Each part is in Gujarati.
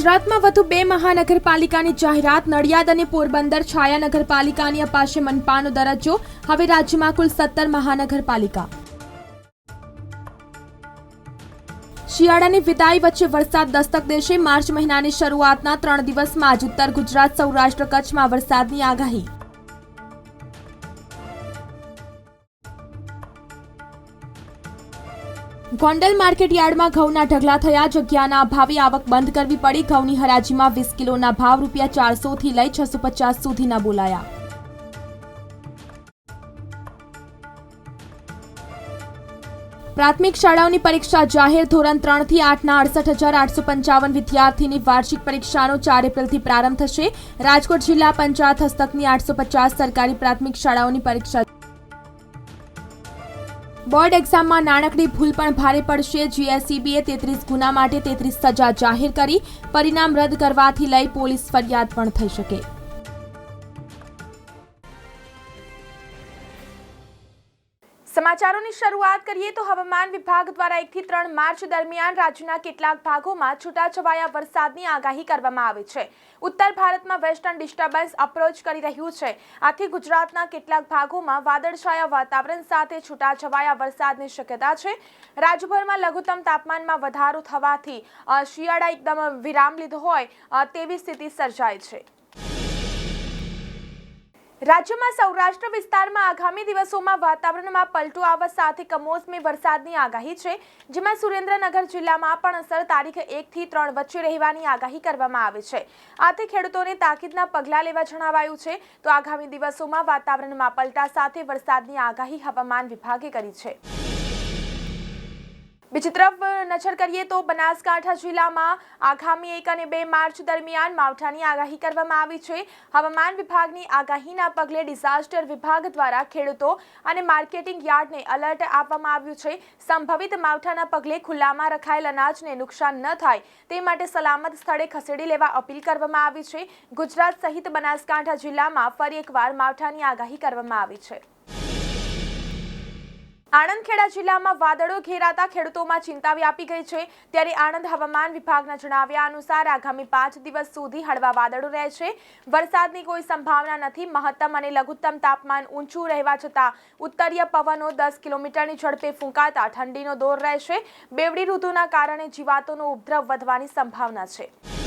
ગુજરાતમાં વધુ બે મહાનગરપાલિકાની જાહેરાત, નડિયાદ અને પોરબંદર છાયા નગરપાલિકાની અપાશે મનપાનો દરજ્જો. હવે રાજ્યમાં કુલ સત્તર મહાનગરપાલિકા. શિયાળાની વિદાય વચ્ચે વરસાદ દસ્તક દેશે. માર્ચ મહિનાની શરૂઆતના ત્રણ દિવસમાં જ ઉત્તર ગુજરાત સૌરાષ્ટ્ર કચ્છમાં વરસાદની આગાહી. ગોંડલ માર્કેટ યાર્ડમાં ઘઉંના ઢગલા થયા. જગ્યાના અભાવે આવક બંધ કરવી પડી. ઘઉંની હરાજીમાં વીસ કિલોના ભાવ રૂપિયા ચારસો થી લઈ છસો પચાસ સુધીના બોલાયા. પ્રાથમિક શાળાઓની પરીક્ષા જાહેર. ધોરણ ત્રણથી આઠના અડસઠ હજાર આઠસો પંચાવન વિદ્યાર્થીની વાર્ષિક પરીક્ષાનો ચાર એપ્રિલથી પ્રારંભ થશે. રાજકોટ જિલ્લા પંચાયત હસ્તકની આઠસો પચાસ સરકારી પ્રાથમિક શાળાઓની પરીક્ષા બોર્ડ એક્ઝામમાં નાણાકડી ભૂલ પણ ભારે પડશે. જીએસસીબીએ તેત્રીસ ગુના માટે તેત્રીસ સજા જાહેર કરી. પરિણામ રદ કરવાથી લઈ પોલીસ ફરિયાદ પણ થઈ શકે. સમાચારોની શરૂઆત કરીએ તો હવામાન વિભાગ દ્વારા એકથી ત્રણ માર્ચ દરમિયાન રાજ્યના કેટલાક ભાગોમાં છૂટાછવાયા વરસાદની આગાહી કરવામાં આવી છે. ઉત્તર ભારતમાં વેસ્ટર્ન ડિસ્ટર્બન્સ અપ્રોચ કરી રહ્યું છે. આથી ગુજરાતના કેટલાક ભાગોમાં વાદળછાયા વાતાવરણ સાથે છૂટાછવાયા વરસાદની શક્યતા છે. રાજ્યભરમાં લઘુત્તમ તાપમાનમાં વધારો થવાથી શિયાળા એકદમ વિરામ લીધો હોય તેવી સ્થિતિ સર્જાય છે. રાજ્યમાં સૌરાષ્ટ્ર વિસ્તારમાં આગામી દિવસોમાં વાતાવરણમાં પલટો આવવા સાથે કમોસમી વરસાદની આગાહી છે, જેમાં સુરેન્દ્રનગર જિલ્લામાં પણ અસર તારીખ એકથી ત્રણ વચ્ચે રહેવાની આગાહી કરવામાં આવી છે. આથી ખેડૂતોને તાકીદના પગલાં લેવા જણાવાયું છે, તો આગામી દિવસોમાં વાતાવરણમાં પલટા સાથે વરસાદની આગાહી હવામાન વિભાગે કરી છે. બીજી તરફ નજર કરીએ તો બનાસકાંઠા જિલ્લામાં આગામી એક અને બે માર્ચ દરમિયાન માવઠાની આગાહી કરવામાં આવી છે. હવામાન વિભાગની આગાહીના પગલે ડિઝાસ્ટર વિભાગ દ્વારા ખેડૂતો અને માર્કેટિંગ યાર્ડને એલર્ટ આપવામાં આવ્યું છે. સંભવિત માવઠાના પગલે ખુલ્લામાં રખાયેલ અનાજને નુકસાન ન થાય તે માટે સલામત સ્થળે ખસેડી લેવા અપીલ કરવામાં આવી છે. ગુજરાત સહિત બનાસકાંઠા જિલ્લામાં ફરી એકવાર માવઠાની આગાહી કરવામાં આવી છે. આણંદ ખેડા જિલ્લામાં વાદળો ઘેરાતા ખેડૂતોમાં ચિંતા વ્યાપી ગઈ છે. ત્યારે આણંદ હવામાન વિભાગના જણાવ્યા અનુસાર આગામી પાંચ દિવસ સુધી હળવા વાદળો રહેશે. વરસાદની કોઈ સંભાવના નથી. મહત્તમ અને લઘુત્તમ તાપમાન ઊંચું રહેવા છતાં ઉત્તરીય પવનો દસ કિલોમીટરની ઝડપે ફૂંકાતા ઠંડીનો દોર રહેશે. બેવડી ઋતુના કારણે જીવાતોનો ઉપદ્રવ વધવાની સંભાવના છે.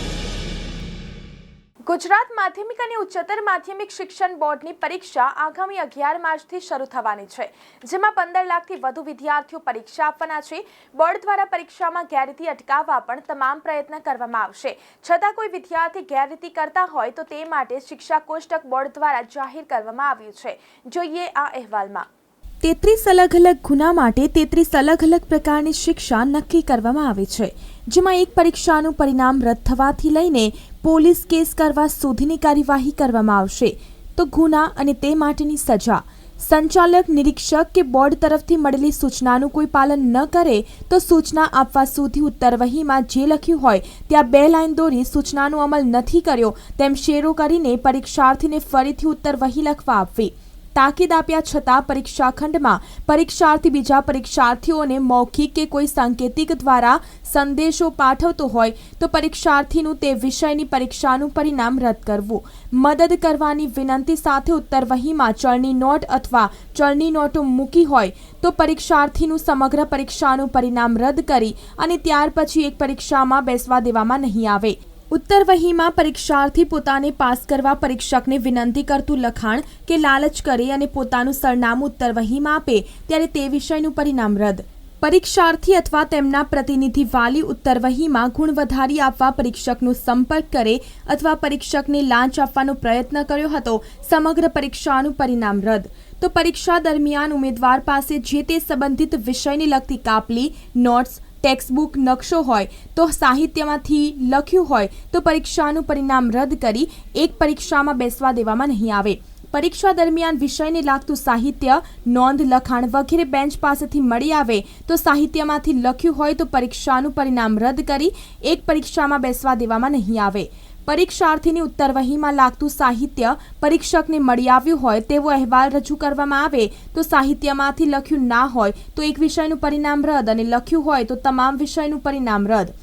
ગુજરાત માધ્યમિક અને ઉચ્ચતર માધ્યમિક શિક્ષણ બોર્ડની પરીક્ષા આગામી અગિયાર માર્ચથી શરૂ થવાની છે, જેમાં પંદર લાખથી વધુ વિદ્યાર્થીઓ પરીક્ષા આપવાના છે. બોર્ડ દ્વારા પરીક્ષામાં ગેરરીતિ અટકાવવા પણ તમામ પ્રયત્ન કરવામાં આવશે. છતાં કોઈ વિદ્યાર્થી ગેરરીતિ કરતા હોય તો તે માટે શિક્ષા કોષ્ટક બોર્ડ દ્વારા જાહેર કરવામાં આવ્યું છે. જોઈએ આ અહેવાલમાં. તેત્રીસ અલગ અલગ ગુના માટે તેત્રીસ અલગ અલગ પ્રકારની શિક્ષા નક્કી કરવામાં આવી છે, જેમાં એક પરીક્ષાનું પરિણામ રદ થવાથી લઈને પોલીસ કેસ કરવા સુધીની કાર્યવાહી કરવામાં આવશે. તો ગુના અને તે માટેની સજા. સંચાલક, નિરીક્ષક કે બોર્ડ તરફથી મળેલી સૂચનાનું કોઈ પાલન ન કરે તો સૂચના આપવા સુધી ઉત્તરવહીમાં જે લખ્યું હોય ત્યાં બે લાઈન દોરી સૂચનાનો અમલ નથી કર્યો, તેમ શેરો કરીને પરીક્ષાર્થીને ફરીથી ઉત્તરવહી લખવા આપવી. તાકીદ આપ્યા છતાં પરીક્ષાખંડમાં પરીક્ષાર્થી બીજા પરીક્ષાર્થીઓને મૌખિક કે કોઈ સાંકેતિક દ્વારા સંદેશો પાઠવતો હોય તો પરીક્ષાર્થીનું તે વિષયની પરીક્ષાનું પરિણામ રદ કરવું. મદદ કરવાની વિનંતી સાથે ઉત્તર વહીમાં ચળની નોટ અથવા ચળની નોટો મૂકી હોય તો પરીક્ષાર્થીનું સમગ્ર પરીક્ષાનું પરિણામ રદ કરી અને ત્યાર પછી એક પરીક્ષામાં બેસવા દેવામાં નહીં આવે. ઉત્તરવહીમાં પરીક્ષાર્થી પોતાને પાસ કરવા પરીક્ષકને વિનંતી કરતું લખાણ કે લાલચ કરે અને પોતાનું સરનામું ઉત્તરવહીમાં આપે, ત્યારે તે વિષયનું પરિણામ રદ. પરીક્ષાર્થી અથવા તેમના પ્રતિનિધિ વાલી ઉત્તરવહીમાં ગુણ વધારી આપવા પરીક્ષકનો સંપર્ક કરે અથવા પરીક્ષકને લાંચ આપવાનો પ્રયત્ન કર્યો હતો, સમગ્ર પરીક્ષાનું પરિણામ રદ. તો પરીક્ષા દરમિયાન ઉમેદવાર પાસે જે તે સંબંધિત વિષયને લગતી કાપલી, નોટ્સ ટેક્સ્ટબુક નકશો હોય તો સાહિત્યમાંથી લખ્યું હોય તો પરીક્ષાનું પરિણામ રદ કરી એક પરીક્ષામાં બેસવા દેવામાં નહીં આવે. પરીક્ષા દરમિયાન વિષયને લાગતું સાહિત્ય, નોંધ, લખાણ વગેરે બેન્ચ પાસેથી મળી આવે તો સાહિત્યમાંથી લખ્યું હોય તો પરીક્ષાનું પરિણામ રદ કરી એક પરીક્ષામાં બેસવા દેવામાં નહીં આવે. પરીક્ષાર્થીની ઉત્તરવહીમાં લાગતું સાહિત્ય પરીક્ષકને મળી આવ્યું હોય તેવો અહેવાલ રજૂ કરવામાં આવે તો સાહિત્યમાંથી લખ્યું ના હોય તો એક વિષયનું પરિણામ રદ અને લખ્યું હોય તો તમામ વિષયનું પરિણામ રદ.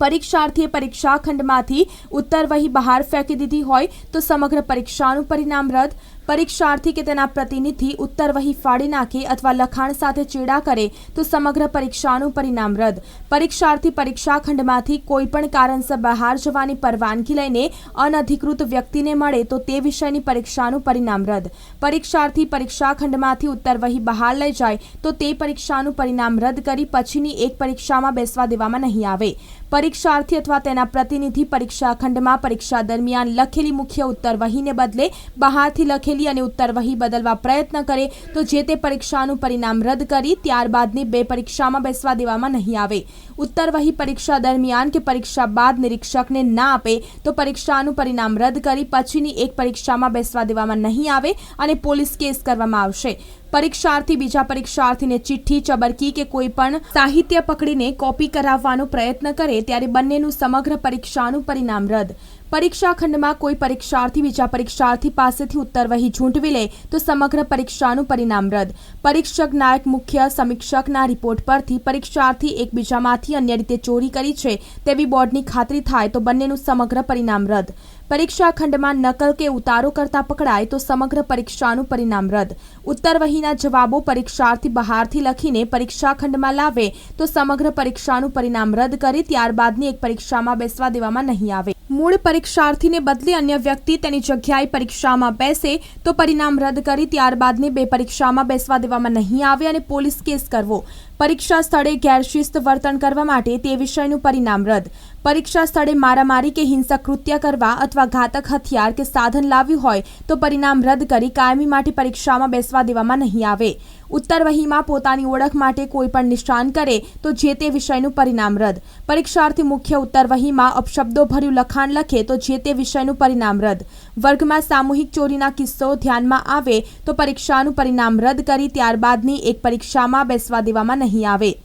પરીક્ષાર્થીએ પરીક્ષા ખંડમાંથી ઉત્તરવહી બહાર ફેંકી દીધી હોય તો સમગ્ર પરીક્ષાનું પરિણામ રદ પરીક્ષાર્થી કે તેના પ્રતિનિધિ ઉત્તરવહી ફાડી નાખે અથવા લખાણ સાથે ચેડા કરે તો સમગ્ર પરીક્ષાનું પરિણામ રદ. પરીક્ષાર્થી પરીક્ષા ખંડમાંથી કોઈ પણ કારણસર બહાર જવાની પરવાનગી લઈને અનધિકૃત વ્યક્તિને મળે તો તે વિષયની પરીક્ષાનું પરિણામ રદ. પરીક્ષાર્થી પરીક્ષા ખંડમાંથી ઉત્તરવહી બહાર લઈ જાય તો તે પરીક્ષાનું પરિણામ રદ કરી પછીની એક પરીક્ષામાં બેસવા દેવામાં નહીં આવે. પરીક્ષાર્થી અથવા તેના પ્રતિનિધિ પરીક્ષા ખંડમાં પરીક્ષા દરમિયાન લખેલી મુખ્ય ઉત્તરવહીને બદલે બહારથી લખેલી અને ઉત્તરવહી બદલવા પ્રયત્ન કરે, તો જે તે પરીક્ષાનું પરિણામ રદ કરી ત્યારબાદની બે પરીક્ષામાં બેસવા દેવામાં નહીં આવે. ઉત્તરવહી પરીક્ષા દરમિયાન કે પરીક્ષા બાદ નિરીક્ષકને ના આપે, તો પરીક્ષાનું પરિણામ રદ કરી પછીની એક પરીક્ષામાં બેસવા દેવામાં નહીં આવે અને પોલીસ કેસ કરવામાં આવશે. પરીક્ષાર્થી બીજા પરીક્ષાર્થીને ચિઠ્ઠી, ચબરકી કે કોઈ પણ સાહિત્ય પકડીને કોપી કરાવવાનો પ્રયત્ન કરે, ત્યારે બંનેનું સમગ્ર પરીક્ષાનું પરિણામ રદ. પરીક્ષા ખંડમાં કોઈ પરીક્ષાર્થી બીજા પરીક્ષાર્થી પાસેથી ઉત્તર વહી ઝૂંટવી લે તો સમગ્ર પરીક્ષાનું પરિણામ રદ. પરીક્ષક નાયક મુખ્ય સમીક્ષકના રિપોર્ટ પરથી પરીક્ષાર્થી એકબીજામાંથી અન્ય રીતે ચોરી કરી છે તેવી બોર્ડની ખાતરી થાય તો બંનેનું સમગ્ર પરિણામ રદ. પરીક્ષા ખંડમાં નકલ કે ઉતારો કરતા પકડાય તો સમગ્ર પરીક્ષાનું પરિણામ રદ. ઉત્તર વહીના જવાબો પરીક્ષાર્થી બહારથી લખીને પરીક્ષા ખંડમાં લાવે તો સમગ્ર પરીક્ષાનું પરિણામ રદ કરી ત્યારબાદની એક પરીક્ષામાં બેસવા દેવામાં નહીં આવે. મૂળ પરીક્ષાર્થીને બદલે અન્ય વ્યક્તિ તેની જગ્યાએ પરીક્ષામાં બેસે તો પરિણામ રદ કરી ત્યારબાદની બે પરીક્ષામાં બેસવા દેવામાં નહીં આવે અને પોલીસ કેસ કરવો. પરીક્ષા સ્થળે ગેરશિસ્ત વર્તન કરવા માટે તે વિષયનું પરિણામ રદ. પરીક્ષા સ્થળે મારામારી કે હિંસક કૃત્ય કરવા અથવા ઘાતક હથિયાર કે સાધન લાવ્યું હોય તો પરિણામ રદ કરી કાયમી માટે પરીક્ષામાં બેસવા દેવામાં નહીં આવે. ઉત્તર વહીમાં પોતાની ઓળખ માટે કોઈ પણ નિશાન કરે તો જે તે વિષયનું પરિણામ રદ. પરીક્ષાર્થી મુખ્ય ઉત્તરવહીમાં અપશબ્દો ભર્યું લખાણ લખે તો જે તે વિષયનું પરિણામ રદ. વર્ગમાં સામૂહિક ચોરીના કિસ્સો ધ્યાનમાં આવે તો પરીક્ષાનું પરિણામ રદ કરી ત્યારબાદની એક પરીક્ષામાં બેસવા દેવામાં નહીં આવે.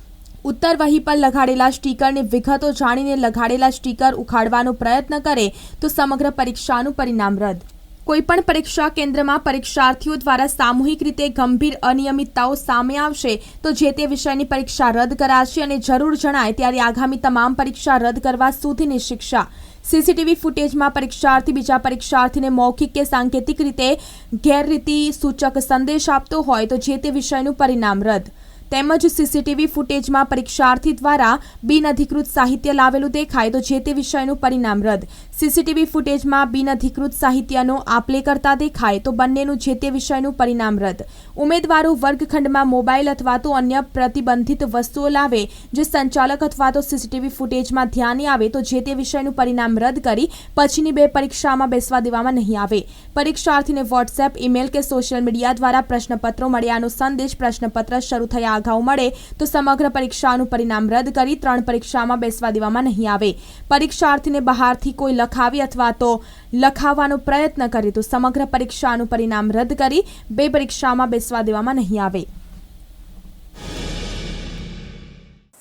ઉત્તરવહી પર લગાડેલા સ્ટીકરની વિગતો જાણીને લગાડેલા સ્ટીકર ઉખાડવાનો પ્રયત્ન કરે તો સમગ્ર પરીક્ષાનું પરિણામ રદ. કોઈપણ પરીક્ષા કેન્દ્રમાં પરીક્ષાર્થીઓ દ્વારા સામૂહિક રીતે ગંભીર અનિયમિતતાઓ સામે આવશે તો જે તે વિષયની પરીક્ષા રદ કરાશે અને જરૂર જણાય ત્યારે આગામી તમામ પરીક્ષા રદ કરવા સુધીની શિક્ષા. સીસીટીવી ફૂટેજમાં પરીક્ષાર્થી બીજા પરીક્ષાર્થીને મૌખિક કે સાંકેતિક રીતે ગેરરીતિ સૂચક સંદેશ આપતો હોય તો જે તે વિષયનું પરિણામ રદ. તેમજ સીસીટીવી ફૂટેજમાં પરીક્ષાર્થી દ્વારા બિનઅધિકૃત સાહિત્ય લાવેલું દેખાય તો જે તે વિષયનું પરિણામ રદ. સીસીટીવી ફૂટેજમાં બિનઅધિકૃત સાહિત્યનો આપલે કરતા દેખાય તો બંનેનું જે તે વિષયનું પરિણામ રદ. ઉમેદવારો વર્ગખંડમાં મોબાઈલ અથવા તો અન્ય પ્રતિબંધિત વસ્તુઓ લાવે, જે સંચાલક અથવા તો સીસીટીવી ફૂટેજમાં ધ્યાને આવે તો જે તે વિષયનું પરિણામ રદ કરી પછીની બે પરીક્ષામાં બેસવા દેવામાં નહીં આવે. પરીક્ષાર્થીને વોટ્સએપ, ઈમેલ કે સોશિયલ મીડિયા દ્વારા પ્રશ્નપત્રો મળ્યાનો સંદેશ પ્રશ્નપત્ર શરૂ થયા અગાઉ મળે તો સમગ્ર પરીક્ષાનું પરિણામ રદ કરી ત્રણ પરીક્ષામાં બેસવા દેવામાં નહીં આવે. પરીક્ષાર્થીને બહારથી કોઈ લખાવી અથવા તો લખાવવાનો પ્રયત્ન કરે તો સમગ્ર પરીક્ષાનું પરિણામ રદ કરી બે પરીક્ષામાં બેસવા દેવામાં નહીં આવે.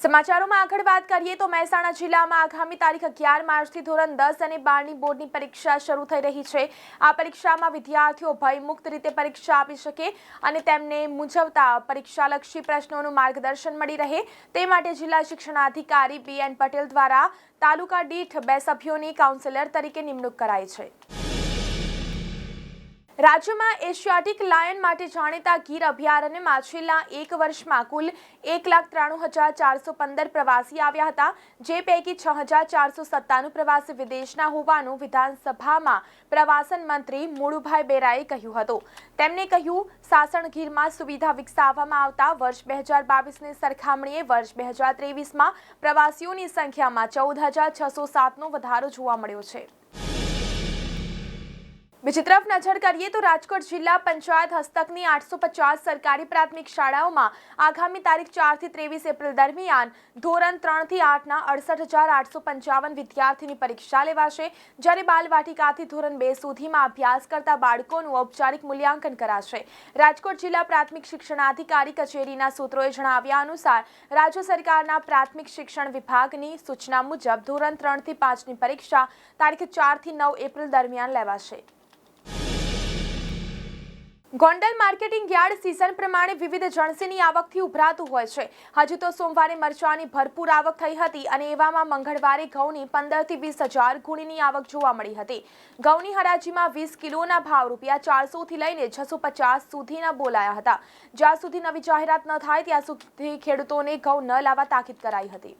સમાચારોમાં આગળ વાત કરીએ તો મહેસાણા જિલ્લામાં આગામી તારીખ અગિયાર માર્ચથી ધોરણ દસ અને બારની બોર્ડની પરીક્ષા શરૂ થઈ રહી છે. આ પરીક્ષામાં વિદ્યાર્થીઓ ભયમુક્ત રીતે પરીક્ષા આપી શકે અને તેમને મૂંઝવતા પરીક્ષાલક્ષી પ્રશ્નોનું માર્ગદર્શન મળી રહે. તે માટે જિલ્લા શિક્ષણાધિકારી બી એન પટેલ દ્વારા તાલુકા દીઠ બે સભ્યોની કાઉન્સિલર તરીકે નિમણૂક કરાઈ છે. રાજ્યમાં એશિયાટિક લાયન માટે જાણીતા ગીર અભયારણ્યમાં છેલ્લા એક વર્ષમાં કુલ એક લાખ ત્રાણું હજાર ચારસો પંદર પ્રવાસી આવ્યા હતા, જે પૈકી છ હજાર ચારસો સત્તાણું પ્રવાસી વિદેશના હોવાનું વિધાનસભામાં પ્રવાસન મંત્રી મુળુભાઈ બેરાએ કહ્યું હતું. તેમણે કહ્યું, સાસણ ગીરમાં સુવિધા વિકસાવવામાં આવતા વર્ષ બે હજાર બાવીસની સરખામણીએ વર્ષ બે હજાર ત્રેવીસમાં પ્રવાસીઓની સંખ્યામાં ચૌદ હજાર છસો સાતનો વધારો જોવા મળ્યો છે. બીજી તરફ નજર કરીએ તો રાજકોટ જિલ્લા પંચાયત હસ્તકની આઠસો પચાસ સરકારી પ્રાથમિક શાળાઓમાં આગામી તારીખ ચારથી ત્રેવીસ એપ્રિલ દરમિયાન ધોરણ ત્રણથી આઠના અડસઠ હજાર આઠસો પંચાવન વિદ્યાર્થીની પરીક્ષા લેવાશે. જ્યારે બાલવાટિકાથી ધોરણ બે સુધીમાં અભ્યાસ કરતા બાળકોનું ઔપચારિક મૂલ્યાંકન કરાશે. રાજકોટ જિલ્લા પ્રાથમિક શિક્ષણાધિકારી કચેરીના સૂત્રોએ જણાવ્યા અનુસાર, રાજ્ય સરકારના પ્રાથમિક શિક્ષણ વિભાગની સૂચના મુજબ ધોરણ ત્રણથી પાંચની પરીક્ષા તારીખ ચારથી નવ એપ્રિલ દરમિયાન લેવાશે. ગોંડલ માર્કેટિંગ યાર્ડ સિઝન પ્રમાણે વિવિધ જણસીની આવકથી ઉભરાતું હોય છે. હજુ તો સોમવારે મરચાની ભરપૂર આવક થઈ હતી અને એવામાં મંગળવારે ઘઉંની પંદરથી વીસ હજાર ગુણીની આવક જોવા મળી હતી. ઘઉંની હરાજીમાં વીસ કિલોના ભાવ રૂપિયા ચારસોથી લઈને છસો પચાસ સુધીના બોલાયા હતા. જ્યાં સુધી નવી જાહેરાત ન થાય, ત્યાં સુધી ખેડૂતોને ઘઉં ન લાવવા તાકીદ કરાઈ હતી.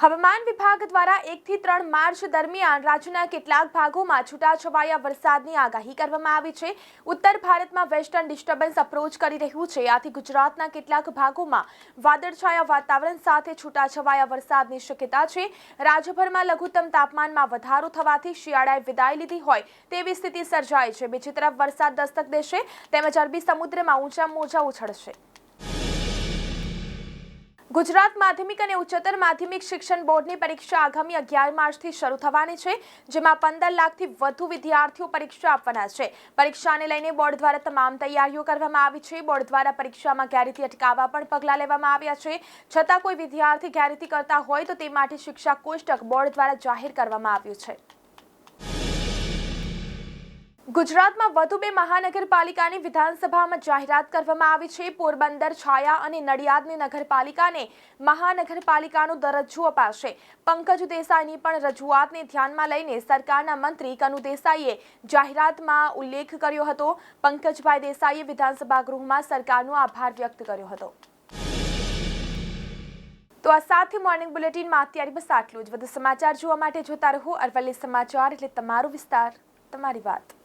હવામાન વિભાગ દ્વારા એકથી ત્રણ માર્ચ દરમિયાન રાજ્યના કેટલાક ભાગોમાં છૂટાછવાયા વરસાદની આગાહી કરવામાં આવી છે. ઉત્તર ભારતમાં વેસ્ટર્ન ડિસ્ટર્બન્સ અપ્રોચ કરી રહ્યું છે. આથી ગુજરાતના કેટલાક ભાગોમાં વાદળછાયા વાતાવરણ સાથે છૂટાછવાયા વરસાદની શક્યતા છે. રાજ્યભરમાં લઘુત્તમ તાપમાનમાં વધારો થવાથી શિયાળાએ વિદાય લીધી હોય તેવી સ્થિતિ સર્જાય છે. બીજી તરફ વરસાદ દસ્તક દેશે તેમજ અરબી સમુદ્રમાં ઊંચા મોજા ઉછળશે. ગુજરાત માધ્યમિક અને ઉચ્ચતર માધ્યમિક શિક્ષણ બોર્ડની પરીક્ષા આગામી અગિયાર માર્ચથી શરૂ થવાની છે, જેમાં પંદર લાખથી વધુ વિદ્યાર્થીઓ પરીક્ષા આપવાના છે. પરીક્ષાને લઈને બોર્ડ દ્વારા તમામ તૈયારીઓ કરવામાં આવી છે. બોર્ડ દ્વારા પરીક્ષામાં ગેરરીતિ અટકાવવા પણ પગલાં લેવામાં આવ્યા છે. છતાં કોઈ વિદ્યાર્થી ગેરરીતિ કરતા હોય તો તે માટે શિક્ષા કોષ્ટક બોર્ડ દ્વારા જાહેર કરવામાં આવ્યું છે. ગુજરાતમાં વધુ બે મહાનગરપાલિકાની વિધાનસભામાં જાહેરાત કરવામાં આવી છે. પોરબંદર, છાયા અને નડિયાદની નગરપાલિકાને મહાનગરપાલિકાનો દરજ્જો અપાશે. પંકજ દેસાઈની પણ રજૂઆતને ધ્યાનમાં લઈને સરકારના મંત્રી કનુ દેસાઈએ જાહેરાતમાં ઉલ્લેખ કર્યો હતો. પંકજભાઈ દેસાઈએ વિધાનસભા ગૃહમાં સરકારનો આભાર વ્યક્ત કર્યો હતો. તો આ સાથે મોર્નિંગ બુલેટિનમાં અત્યારે બસ આટલું જ. વધુ સમાચાર જોવા માટે જોતા રહો અરવલ્લી સમાચાર એટલે તમારો વિસ્તાર, તમારી વાત.